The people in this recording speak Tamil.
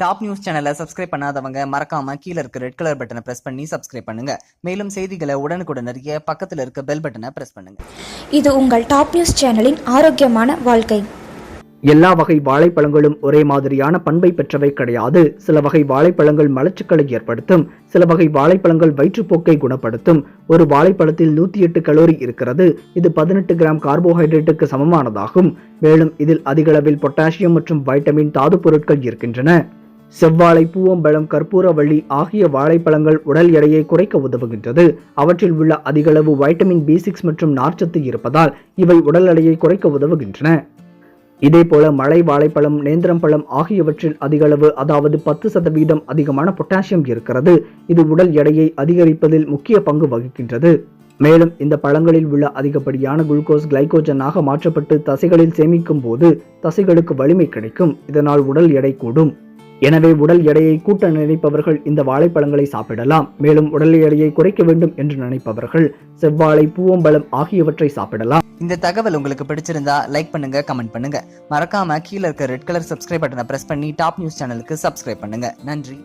டாப் நியூஸ் சேனலை சப்ஸ்கிரைப் பண்ணாதவங்க மறக்காம கீழ இருக்க ரெட் கலர் பட்டனை பிரஸ் பண்ணி சப்ஸ்கிரைப் பண்ணுங்க. மேலும் செய்திகளை உடனுக்குடன் அறிய பக்கத்துல இருக்க பெல் பட்டனை பிரஸ் பண்ணுங்க. இது உங்கள் டாப் நியூஸ் சேனலின் ஆரோக்கியமான வாழ்க்கை. எல்லா வகை வாழைப்பழங்களும் ஒரே மாதிரியான பண்பை பெற்றவை கிடையாது. சில வகை வாழைப்பழங்கள் மலச்சிக்கலை ஏற்படுத்தும். சில வகை வாழைப்பழங்கள் வயிற்றுப்போக்கை குணப்படுத்தும். ஒரு வாழைப்பழத்தில் நூத்தி எட்டு கலோரி இருக்கிறது. இது பதினெட்டு கிராம் கார்போஹைட்ரேட்டுக்கு சமமானதாகும். மேலும் இதில் அதிக அளவில் பொட்டாசியம் மற்றும் வைட்டமின் தாது பொருட்கள் இருக்கின்றன. செவ்வாழை பூவம்பழம் கற்பூரவள்ளி ஆகிய வாழைப்பழங்கள் உடல் எடையை குறைக்க உதவுகின்றது. அவற்றில் உள்ள அதிகளவு வைட்டமின் பி சிக்ஸ் மற்றும் நார்ச்சத்து இருப்பதால் இவை உடல் எடையை குறைக்க உதவுகின்றன. இதேபோல மலை வாழைப்பழம் நேந்திரம் பழம் ஆகியவற்றில் அதிகளவு அதாவது பத்து சதவீதம் அதிகமான பொட்டாசியம் இருக்கிறது. இது உடல் எடையை அதிகரிப்பதில் முக்கிய பங்கு வகிக்கின்றது. மேலும் இந்த பழங்களில் உள்ள அதிகப்படியான குளுக்கோஸ் கிளைகோஜனாக மாற்றப்பட்டு தசைகளில் சேமிக்கும் போது தசைகளுக்கு வலிமை கிடைக்கும். இதனால் உடல் எடை கூடும். எனவே உடல் எடையை கூட்ட நினைப்பவர்கள் இந்த வாழைப்பழங்களை சாப்பிடலாம். மேலும் உடல் எடையை குறைக்க வேண்டும் என்று நினைப்பவர்கள் செவ்வாழை பூவம்பழம் ஆகியவற்றை சாப்பிடலாம். இந்த தகவல் உங்களுக்கு பிடிச்சிருந்தா லைக் பண்ணுங்க கமெண்ட் பண்ணுங்க. மறக்காம கீழ இருக்க ரெட் கலர் சப்ஸ்கிரைப் பட்டனை பிரஸ் பண்ணி டாப் நியூஸ் சேனலுக்கு சப்ஸ்கிரைப் பண்ணுங்க. நன்றி